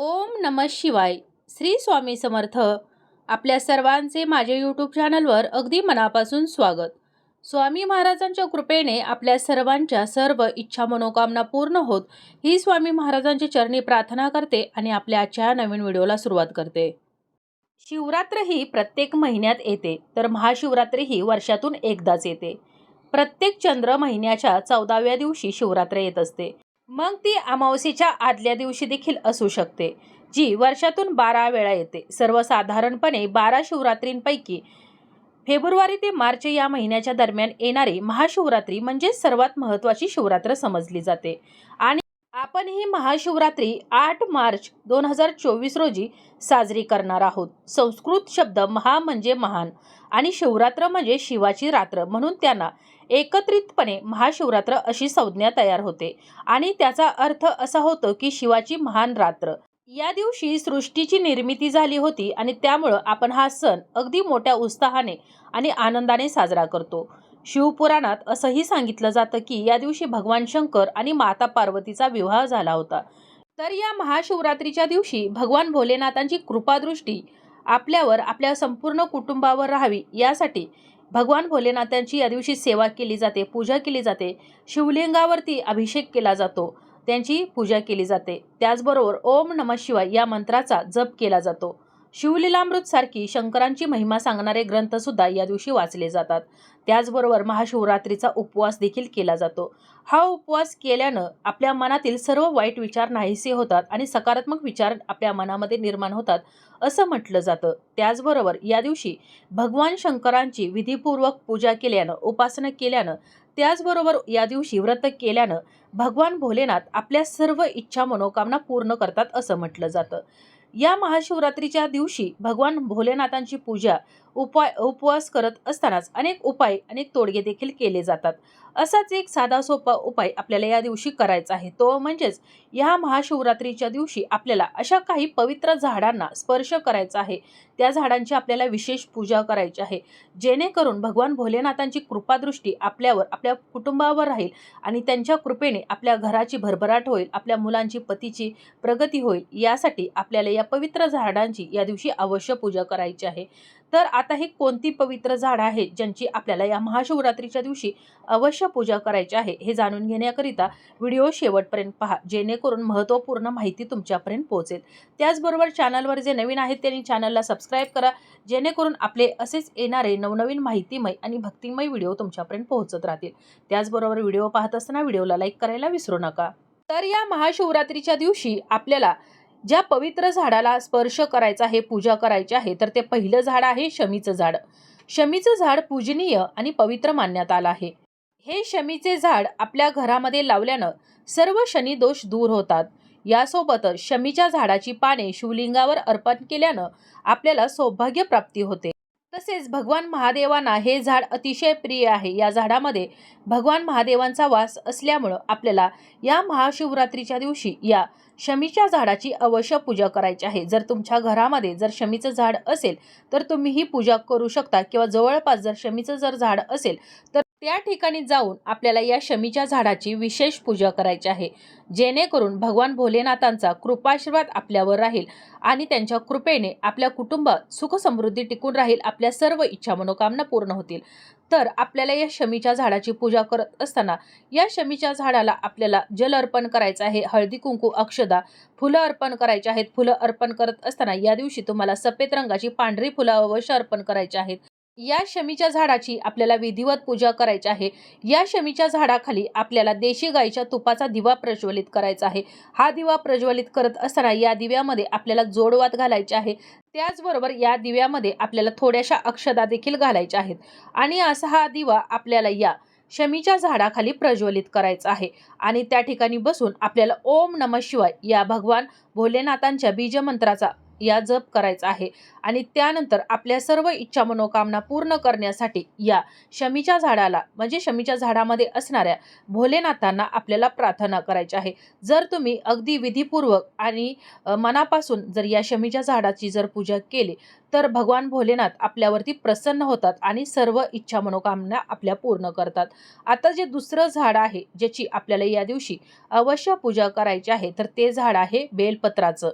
ओम नम शिवाय. श्री स्वामी समर्थ. आपल्या सर्वांचे माझे यूट्यूब चॅनलवर अगदी मनापासून स्वागत. स्वामी महाराजांच्या कृपेने आपल्या सर्वांच्या सर्व इच्छा मनोकामना पूर्ण होत ही स्वामी महाराजांच्या चरणी प्रार्थना करते आणि आपल्या आजच्या नवीन व्हिडिओला सुरुवात करते. शिवरात्र ही प्रत्येक महिन्यात येते तर महाशिवरात्री ही वर्षातून एकदाच येते. प्रत्येक चंद्र महिन्याच्या चौदाव्या दिवशी शिवरात्र येत असते. मग ती अमावस्येच्या आदल्या दिवशी देखील असू शकते जी वर्षातून बारा वेळा येते. सर्वसाधारणपणे बारा शिवरात्रींपैकी फेब्रुवारी ते मार्च या महिन्याच्या दरम्यान येणारी महाशिवरात्री म्हणजे सर्वात महत्त्वाची शिवरात्र समजली जाते. आणि आपण ही महाशिवरात्री आठ मार्च दोन हजार चोवीस रोजी साजरी करणार आहोत. संस्कृत शब्द महा म्हणजे महान आणि शिवरात्र म्हणजे शिवाची रात्र म्हणून त्यांना एकत्रितपणे महाशिवरात्र अशी संज्ञा तयार होते आणि त्याचा अर्थ असा होतो की शिवाची महान रात्र. या दिवशी सृष्टीची निर्मिती झाली होती आणि त्यामुळं आपण हा सण अगदी मोठ्या उत्साहाने आणि आनंदाने साजरा करतो. शिवपुराणात असंही सांगितलं जातं की या दिवशी भगवान शंकर आणि माता पार्वतीचा विवाह झाला होता. तर या महाशिवरात्रीच्या दिवशी भगवान भोलेनाथांची कृपादृष्टी आपल्यावर आपल्या संपूर्ण कुटुंबावर राहावी यासाठी भगवान भोलेनाथांची या दिवशी सेवा केली जाते पूजा केली जाते. शिवलिंगावरती अभिषेक केला जातो त्यांची पूजा केली जाते. त्याचबरोबर ओम नम शिवाय या मंत्राचा जप केला जातो. शिवलीलामृत सारखी शंकरांची महिमा सांगणारे ग्रंथसुद्धा या दिवशी वाचले जातात. त्याचबरोबर महाशिवरात्रीचा उपवास देखील केला जातो. हा उपवास केल्यानं आपल्या मनातील सर्व वाईट विचार नाहीसे होतात आणि सकारात्मक विचार आपल्या मनामध्ये निर्माण होतात असं म्हटलं जातं. त्याचबरोबर या दिवशी भगवान शंकरांची विधीपूर्वक पूजा केल्यानं उपासना केल्यानं त्याचबरोबर या दिवशी व्रत केल्यानं भगवान भोलेनाथ आपल्या सर्व इच्छा मनोकामना पूर्ण करतात असं म्हटलं जातं. या महाशिवरात्रीच्या दिवशी भगवान भोलेनाथांची पूजा उपाय उपवास करत असतानाच अनेक उपाय अनेक तोडगे देखील केले जातात. असाच एक साधा सोपा उपाय आपल्याला या दिवशी करायचा आहे. तो म्हणजेच या महाशिवरात्रीच्या दिवशी आपल्याला अशा काही पवित्र झाडांना स्पर्श करायचा आहे. त्या झाडांची आपल्याला विशेष पूजा करायची आहे. जेणेकरून भगवान भोलेनाथांची कृपादृष्टी आपल्यावर आपल्या कुटुंबावर राहील आणि त्यांच्या कृपेने आपल्या घराची भरभराट होईल आपल्या मुलांची पतीची प्रगती होईल यासाठी आपल्याला या पवित्र झाडांची या दिवशी अवश्य पूजा करायची आहे. तर आता हे कोणती पवित्र झाड आहेत ज्यांची आपल्याला या महाशिवरात्रीच्या दिवशी अवश्य पूजा करायची आहे हे जाणून घेण्याकरिता व्हिडिओ शेवटपर्यंत पहा जेणेकरून महत्त्वपूर्ण माहिती तुमच्यापर्यंत पोहोचेल. त्याचबरोबर चॅनलवर जे नवीन आहेत त्यांनी चॅनलला सबस्क्राईब करा जेणेकरून आपले असेच येणारे नवनवीन माहितीमय आणि भक्तिमय व्हिडिओ तुमच्यापर्यंत पोहोचत राहतील. त्याचबरोबर व्हिडिओ पाहत असताना व्हिडिओला लाईक करायला विसरू नका. तर या महाशिवरात्रीच्या दिवशी आपल्याला ज्या पवित्र झाडाला स्पर्श करायचा आहे पूजा करायची आहे तर ते पहिलं झाड आहे शमीचं झाड. शमीचं झाड पूजनीय आणि पवित्र मानण्यात आलं आहे. हे शमीचे झाड आपल्या घरामध्ये लावल्यानं सर्व शनी दोष दूर होतात. यासोबतच शमीच्या झाडाची पाने शिवलिंगावर अर्पण केल्यानं आपल्याला सौभाग्य प्राप्ती होते. तसेच भगवान महादेवांना हे झाड अतिशय प्रिय आहे. या झाडामध्ये भगवान महादेवांचा वास असल्यामुळं आपल्याला या महाशिवरात्रीच्या दिवशी या शमीच्या झाडाची अवश्य पूजा करायची आहे. जर तुमच्या घरामध्ये जर शमीचं झाड असेल तर तुम्ही ही पूजा करू शकता किंवा जवळपास जर शमीचं जर झाड असेल तर त्या ठिकाणी जाऊन आपल्याला या शमीच्या झाडाची विशेष पूजा करायची आहे. जेणेकरून भगवान भोलेनाथांचा कृपाशीर्वाद आपल्यावर राहील आणि त्यांच्या कृपेने आपल्या कुटुंबात सुखसमृद्धी टिकून राहील आपल्या सर्व इच्छा मनोकामना पूर्ण होतील. तर आपल्याला या शमीच्या झाडाची पूजा करत असताना या शमीच्या झाडाला आपल्याला जल अर्पण करायचं आहे हळदी कुंकू अक्षदा फुलं अर्पण करायची आहेत. फुलं अर्पण करत असताना या दिवशी तुम्हाला सफेद रंगाची पांढरी फुलं अवश्य अर्पण करायची आहेत. या शमीच्या झाडाची आपल्याला विधिवत पूजा करायची आहे. या शमीच्या झाडाखाली आपल्याला देशी गाईच्या तुपाचा दिवा प्रज्वलित करायचा आहे. हा दिवा प्रज्वलित करत असताना या दिव्यामध्ये आपल्याला जोडवात घालायचे आहे. त्याचबरोबर या दिव्यामध्ये आपल्याला थोड्याशा अक्षदा देखील घालायच्या आहेत. आणि असा हा दिवा आपल्याला या शमीच्या झाडाखाली प्रज्वलित करायचा आहे. आणि त्या ठिकाणी बसून आपल्याला ओम नम शिवाय या भगवान भोलेनाथांच्या बीजमंत्राचा या जप करायचा आहे. आणि त्यानंतर आपल्या सर्व इच्छा मनोकामना पूर्ण करण्यासाठी या शमीच्या झाडाला म्हणजे शमीच्या झाडामध्ये असणाऱ्या भोलेनाथांना आपल्याला प्रार्थना करायची आहे. जर तुम्ही अगदी विधीपूर्वक आणि मनापासून जर या शमीच्या झाडाची जर पूजा केली तर भगवान भोलेनाथ आपल्यावरती प्रसन्न होतात आणि सर्व इच्छा मनोकामना आपल्या पूर्ण करतात. आता जे दुसरं झाड आहे ज्याची आपल्याला या दिवशी अवश्य पूजा करायची आहे तर ते झाड आहे बेलपत्राचं.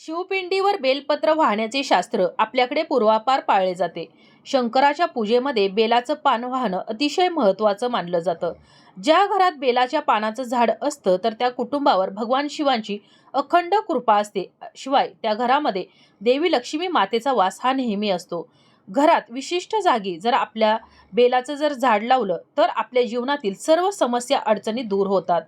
शिवपिंडीवर बेलपत्र वाहण्याचे शास्त्र आपल्याकडे पूर्वापार पाळले जाते. शंकराच्या पूजेमध्ये बेलाचं पान वाहणं अतिशय महत्त्वाचं मानलं जातं. ज्या घरात बेलाच्या पानाचं झाड असतं तर त्या कुटुंबावर भगवान शिवांची अखंड कृपा असते. शिवाय त्या घरामध्ये देवी लक्ष्मी मातेचा वास हा नेहमी असतो. घरात विशिष्ट जागी जर आपल्या बेलाचं जर झाड लावलं तर आपल्या जीवनातील सर्व समस्या अडचणी दूर होतात.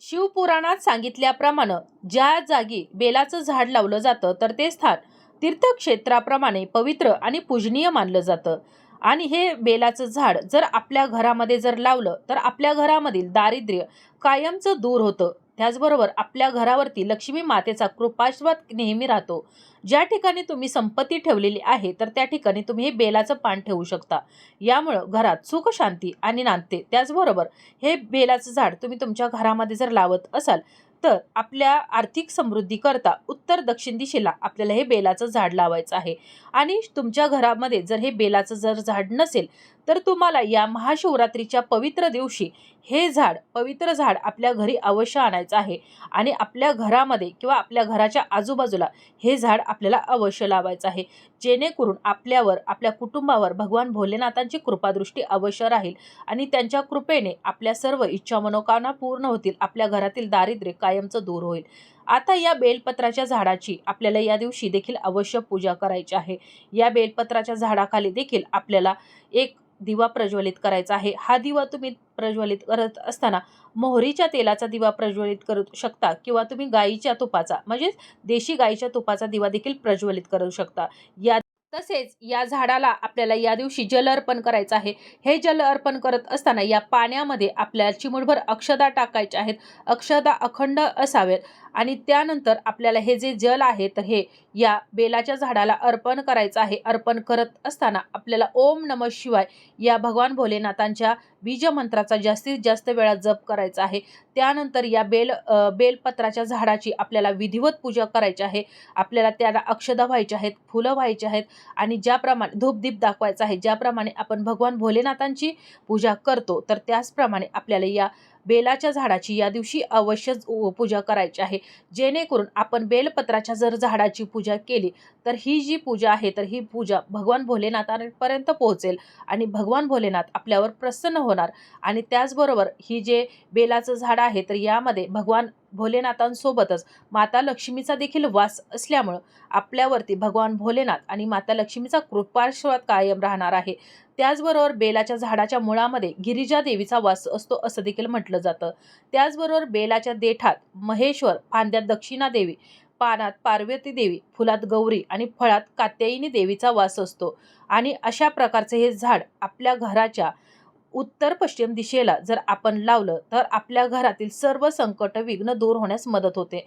शिवपुराणात सांगितल्याप्रमाणे ज्या जागी बेलाचं झाड लावलं जातं तर ते स्थान तीर्थक्षेत्राप्रमाणे पवित्र आणि पूजनीय मानलं जातं. आणि हे बेलाचं झाड जर आपल्या घरामध्ये जर लावलं तर आपल्या घरामधील दारिद्र्य कायमचं दूर होतं. त्याचबरोबर आपल्या घरावरती लक्ष्मी मातेचा कृपाश्वाद नेहमी राहतो. ज्या ठिकाणी तुम्ही संपत्ती ठेवलेली आहे तर त्या ठिकाणी तुम्ही हे बेलाचं पान ठेवू शकता. यामुळं घरात सुख शांती आणि नांदते. त्याचबरोबर हे बेलाचं झाड तुम्ही तुमच्या घरामध्ये जर लावत असाल तर आपल्या आर्थिक समृद्धीकरता उत्तर दक्षिण दिशेला आपल्याला हे बेलाचं झाड लावायचं आहे. आणि तुमच्या घरामध्ये जर हे बेलाचं जर झाड नसेल तर तुम्हाला या महाशिवरात्रीच्या पवित्र दिवशी हे झाड पवित्र झाड आपल्या घरी अवश्य आणायचं आहे. आणि आपल्या घरामध्ये किंवा आपल्या घराच्या आजूबाजूला हे झाड आपल्याला अवश्य लावायचं आहे. जेणेकरून आपल्यावर आपल्या कुटुंबावर भगवान भोलेनाथांची कृपादृष्टी अवश्य राहील आणि त्यांच्या कृपेने आपल्या सर्व इच्छा मनोकामना पूर्ण होतील आपल्या घरातील दारिद्र्य कायमचं दूर होईल. आता या बेलपत्राच्या झाडाची आपल्याला या दिवशी देखील अवश्य पूजा करायची आहे. या बेलपत्राच्या झाडाखाली देखील आपल्याला एक दिवा प्रज्वलित करायचा आहे. हा दिवा तुम्ही प्रज्वलित करत असताना मोहरीच्या तेलाचा दिवा प्रज्वलित करू शकता किंवा तुम्ही गाईच्या तुपाचा म्हणजेच देशी गाईच्या तुपाचा दिवा देखील प्रज्वलित करू शकता. या तसेच या झाडाला आपल्याला या दिवशी जल अर्पण करायचं आहे. हे जल अर्पण करत असताना या पाण्यामध्ये आपल्याला चिमुटभर अक्षदा टाकायच्या आहेत. अक्षदा अखंड असावेत. आणि त्यानंतर आपल्याला हे जे जल आहे तर हे या बेलाच्या झाडाला अर्पण करायचं आहे. अर्पण करत असताना आपल्याला ओम नम शिवाय या भगवान भोलेनाथांच्या बीजमंत्राचा जास्तीत जास्त वेळा जप करायचा आहे. त्यानंतर या बेल बेलपत्राच्या झाडाची आपल्याला विधिवत पूजा करायची आहे. आपल्याला त्याला अक्षदा व्हायच्या आहेत फुलं व्हायची आहेत आणि ज्याप्रमाणे धूपदीप दाखवायचा आहे ज्याप्रमाणे आपण भगवान भोलेनाथांची पूजा करतो तर त्याचप्रमाणे आपल्याला या बेलाच्या झाडाची या दिवशी अवश्य पूजा करायची आहे. जेणेकरून आपण बेलपत्राच्या जर झाडाची पूजा केली तर ही जी पूजा आहे तर ही पूजा भगवान भोलेनाथांपर्यंत पोहोचेल आणि भगवान भोलेनाथ आपल्यावर प्रसन्न होणार. आणि त्याचबरोबर ही जे बेलाचं झाड आहे तर यामध्ये भगवान भोलेनाथांसोबतच माता लक्ष्मीचा देखील वास असल्यामुळं आपल्यावरती भगवान भोलेनाथ आणि माता लक्ष्मीचा कृपाश्वाद कायम राहणार आहे. त्याचबरोबर बेलाच्या झाडाच्या मुळामध्ये गिरिजा देवीचा वास असतो असं देखील म्हटलं जातं. त्याचबरोबर बेलाच्या देठात महेश्वर फांद्यात दक्षिणा देवी पानात पार्वती देवी फुलात गौरी आणि फळात कात्यायिनी देवीचा वास असतो. आणि अशा प्रकारचे हे झाड आपल्या घराच्या उत्तर पश्चिम दिशेला जर आपण लावलं तर आपल्या घरातील सर्व संकट विघ्न दूर होण्यास मदत होते.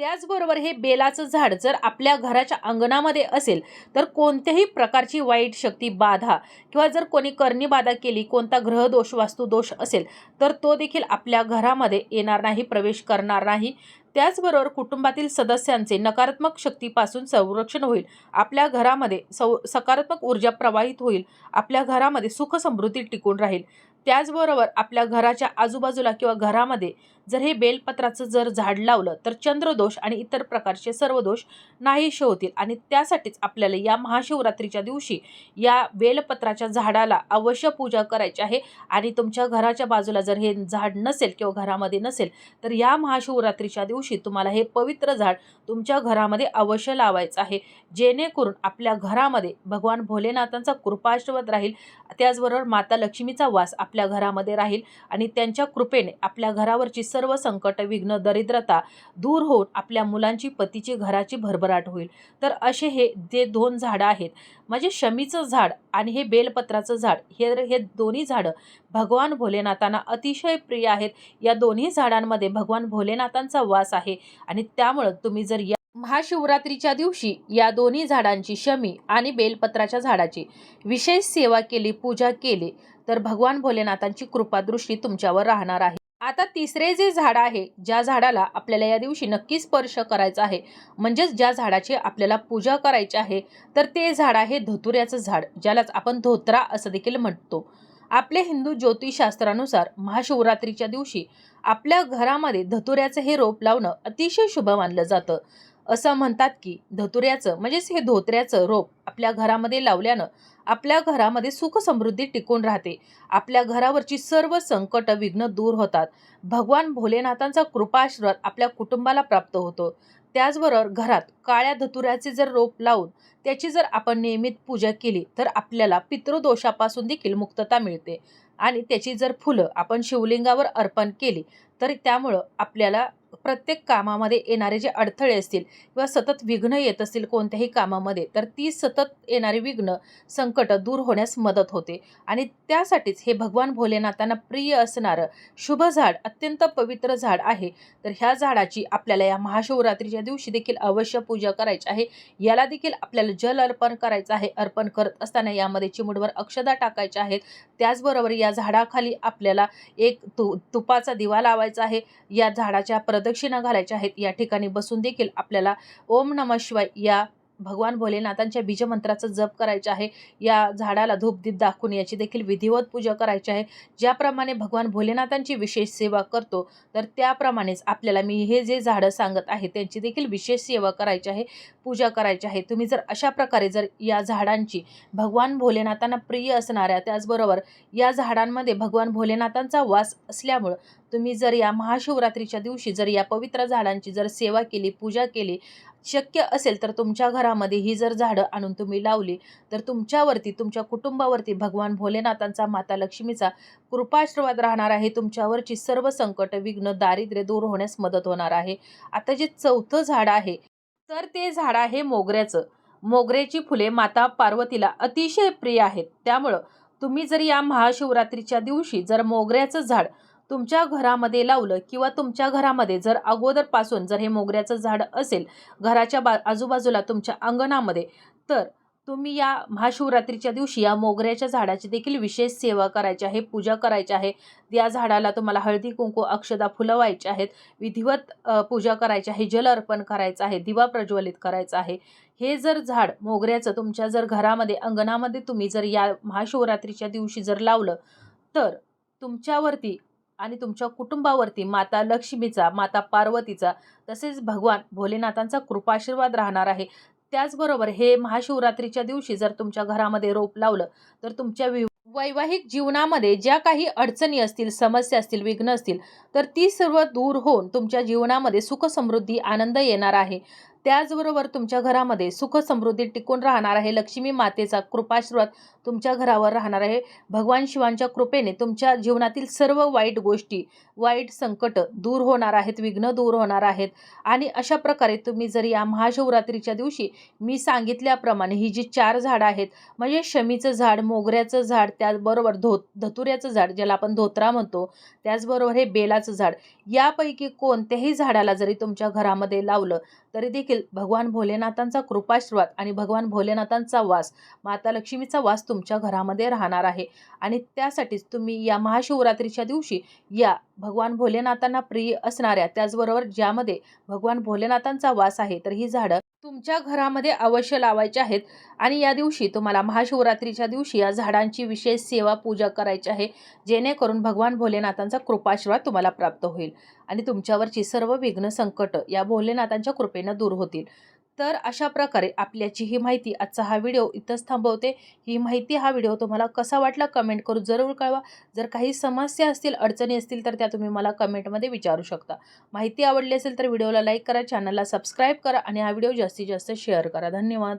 त्याचबरोबर हे बेलाचं झाड जर आपल्या घराच्या अंगणामध्ये असेल तर कोणत्याही प्रकारची वाईट शक्ती बाधा किंवा जर कोणी करणी बाधा केली कोणता ग्रहदोष वास्तुदोष असेल तर तो देखील आपल्या घरामध्ये येणार नाही प्रवेश करणार नाही. त्याचबरोबर कुटुंबातील सदस्यांचे नकारात्मक शक्तीपासून संरक्षण होईल. आपल्या घरामध्ये सौ सकारात्मक ऊर्जा प्रवाहित होईल. आपल्या घरामध्ये सुखसमृद्धी टिकून राहील. त्याचबरोबर आपल्या घराच्या आजूबाजूला किंवा घरामध्ये जर हे बेलपत्राचं जर झाड लावलं तर चंद्रदोष आणि इतर प्रकारचे सर्व दोष नाहीसे होतील. आणि त्यासाठीच आपल्याला या महाशिवरात्रीच्या दिवशी या बेलपत्राच्या झाडाला अवश्य पूजा करायची आहे. आणि तुमच्या घराच्या बाजूला जर हे झाड नसेल किंवा घरामध्ये नसेल तर या महाशिवरात्रीच्या दिवशी तुम्हाला हे पवित्र झाड तुमच्या घरामध्ये अवश्य लावायचं आहे. जेणेकरून आपल्या घरामध्ये भगवान भोलेनाथांचा कृपाश्रवत राहील त्याचबरोबर माता लक्ष्मीचा वास आपल्या घरामध्ये राहील आणि त्यांच्या कृपेने आपल्या घरावरची सर्व सर्व संकट विघ्न दरिद्रता दूर होऊन आपल्या मुलांची पतीची घराची भरभराट होईल. तर असे हे जे दोन झाडं आहेत म्हणजे शमीचं झाड आणि हे बेलपत्राचं झाड हे हे दोन्ही झाडं भगवान भोलेनाथांना अतिशय प्रिय आहेत. या दोन्ही झाडांमध्ये भगवान भोलेनाथांचा वास आहे आणि त्यामुळं तुम्ही जर या महाशिवरात्रीच्या दिवशी या दोन्ही झाडांची शमी आणि बेलपत्राच्या झाडाची विशेष सेवा केली पूजा केली तर भगवान भोलेनाथांची कृपादृष्टी तुमच्यावर राहणार आहे. आता तिसरे जे झाड आहे ज्या झाडाला आपल्याला या दिवशी नक्की स्पर्श करायचा आहे म्हणजेच ज्या झाडाची आपल्याला पूजा करायची आहे तर ते झाड आहे धतुऱ्याचं झाड ज्यालाच आपण धोत्रा असं देखील म्हणतो. आपले हिंदू ज्योतिषशास्त्रानुसार महाशिवरात्रीच्या दिवशी आपल्या घरामध्ये धतुऱ्याचं हे रोप लावणं अतिशय शुभ मानलं जातं. असं म्हणतात की धतुऱ्याचं म्हणजेच हे धोत्र्याचं रोप आपल्या घरामध्ये लावल्यानं आपल्या घरामध्ये सुख समृद्धी टिकून राहते. आपल्या घरावरची सर्व संकट विघ्न दूर होतात. भगवान भोलेनाथांचा कृपाश्रद आपल्या कुटुंबाला प्राप्त होतो. त्याचबरोबर घरात काळ्या धतुऱ्याचे जर रोप लावून त्याची जर आपण नियमित पूजा केली तर आपल्याला पितृदोषापासून देखील मुक्तता मिळते. आणि त्याची जर फुलं आपण शिवलिंगावर अर्पण केली तर त्यामुळं आपल्याला प्रत्येक कामामध्ये येणारे जे अडथळे असतील किंवा सतत विघ्न येत असतील कोणत्याही कामामध्ये तर ती सतत येणारी विघ्न संकट दूर होण्यास मदत होते. आणि त्यासाठीच हे भगवान भोलेनाथांना प्रिय असणारं शुभ झाड अत्यंत पवित्र झाड आहे. तर ह्या झाडाची आपल्याला या महाशिवरात्रीच्या दिवशी देखील अवश्य पूजा करायची आहे. याला देखील आपल्याला जल अर्पण करायचं आहे. अर्पण करत असताना यामध्ये चिमुडवर अक्षदा टाकायच्या आहेत. त्याचबरोबर या झाडाखाली आपल्याला एक तु तुपाचा दिवा लावायचा आहे. या झाडाच्या प्रदक्षिणा घालायच्या आहेत. या ठिकाणी बसून देखील आपल्याला ओम नम शिवाय या भगवान भोलेनाथांच्या बीजमंत्राचं जप करायचं आहे या झाडाला धूपदीप दाखवून याची देखील विधिवत पूजा करायची आहे. ज्याप्रमाणे भगवान भोलेनाथांची विशेष सेवा करतो तर त्याप्रमाणेच आपल्याला मी हे जे झाडं सांगत आहे त्यांची देखील विशेष सेवा करायची आहे पूजा करायची आहे. तुम्ही जर अशा प्रकारे जर या झाडांची भगवान भोलेनाथांना प्रिय असणाऱ्या त्याचबरोबर या झाडांमध्ये भगवान भोलेनाथांचा वास असल्यामुळं तुम्ही जर या महाशिवरात्रीच्या दिवशी जर या पवित्र झाडांची जर सेवा केली पूजा केली शक्य असेल तर तुमच्या घरामध्ये ही जर झाडं आणून तुम्ही लावली तर तुमच्यावरती तुमच्या कुटुंबावरती भगवान भोलेनाथांचा माता लक्ष्मीचा कृपाशीर्वाद राहणार आहे. तुमच्यावरची सर्व संकट विघ्न दारिद्र्य दूर होण्यास मदत होणार आहे. आता जे चौथं झाड आहे तर ते झाड आहे मोगऱ्याचं. मोगऱ्याची फुले माता पार्वतीला अतिशय प्रिय आहेत. त्यामुळं तुम्ही जर या महाशिवरात्रीच्या दिवशी जर मोगऱ्याचं झाड तुमच्या घरामध्ये लावलं किंवा तुमच्या घरामध्ये जर अगोदरपासून जर हे मोगऱ्याचं झाड असेल घराच्या बा आजूबाजूला तुमच्या अंगणामध्ये तर तुम्ही या महाशिवरात्रीच्या दिवशी या मोगऱ्याच्या झाडाची देखील विशेष सेवा करायची आहे पूजा करायची आहे. या झाडाला तुम्हाला हळदी कुंकू अक्षदा फुलवायचे आहेत. विधिवत पूजा करायची आहे जल अर्पण करायचं आहे दिवा प्रज्वलित करायचा आहे. हे जर झाड मोगऱ्याचं तुमच्या जर घरामध्ये अंगणामध्ये तुम्ही जर या महाशिवरात्रीच्या दिवशी जर लावलं तर तुमच्यावरती आणि तुमच्या कुटुंबावरती माता लक्ष्मीचा माता पार्वतीचा तसेच भगवान भोलेनाथांचा कृपाशीर्वाद राहणार आहे. त्याचबरोबर हे महाशिवरात्रीच्या दिवशी जर तुमच्या घरामध्ये रोप लावलं तर तुमच्या वि वैवाहिक जीवनामध्ये ज्या काही अडचणी असतील समस्या असतील विघ्न असतील तर ती सर्व दूर होऊन तुमच्या जीवनामध्ये सुख समृद्धी आनंद येणार आहे. त्याचबरोबर तुमच्या घरामध्ये सुख समृद्धी टिकून राहणार आहे. लक्ष्मी मातेचा कृपाशीर्वाद तुमच्या घरावर राहणार आहे. भगवान शिवांच्या कृपेने तुमच्या जीवनातील सर्व वाईट गोष्टी वाईट संकट दूर होणार आहेत विघ्न दूर होणार आहेत. आणि अशा प्रकारे तुम्ही जर या महाशिवरात्रीच्या दिवशी मी सांगितल्याप्रमाणे ही जी चार झाडं आहेत म्हणजे शमीचं झाड मोगऱ्याचं झाड त्याचबरोबर धो धतुऱ्याचं झाड ज्याला आपण धोत्रा म्हणतो त्याचबरोबर हे बेलाचं झाड यापैकी कोणत्याही झाडाला जरी तुमच्या घरामध्ये लावलं तरी देखील भगवान भोलेनाथांचा कृपाशीर्वाद आणि भगवान भोलेनाथांचा वास माता लक्ष्मीचा वास तुमच्या घरामध्ये राहणार आहे. आणि त्यासाठीच तुम्ही या महाशिवरात्रीच्या दिवशी या भगवान भोलेनाथांना प्रिय असणाऱ्या त्याचबरोबर ज्यामध्ये भगवान भोलेनाथांचा वास आहे तर ही झाडं तुमच्या घरामध्ये अवश्य लावायचे आहेत. आणि या दिवशी तुम्हाला महाशिवरात्रीच्या दिवशी या झाडांची विशेष सेवा पूजा करायची आहे जेणेकरून भगवान भोलेनाथांचा कृपाशीर्वाद तुम्हाला प्राप्त होईल. आणि तुमच्यावरची सर्व विघ्न संकट या भोलेनाथांच्या कृपेनं दूर होतील. तर अशा प्रकारे आपल्याची ही माहिती आजचा हा व्हिडिओ इथंच थांबवते. ही माहिती हा व्हिडिओ तुम्हाला कसा वाटला कमेंट करून जरूर कळवा. जर काही समस्या असतील अडचणी असतील तर त्या तुम्ही मला कमेंटमध्ये विचारू शकता. माहिती आवडली असेल तर व्हिडिओला लाईक करा चॅनलला सबस्क्राईब करा आणि हा व्हिडिओ जास्तीत जास्त शेअर करा. धन्यवाद.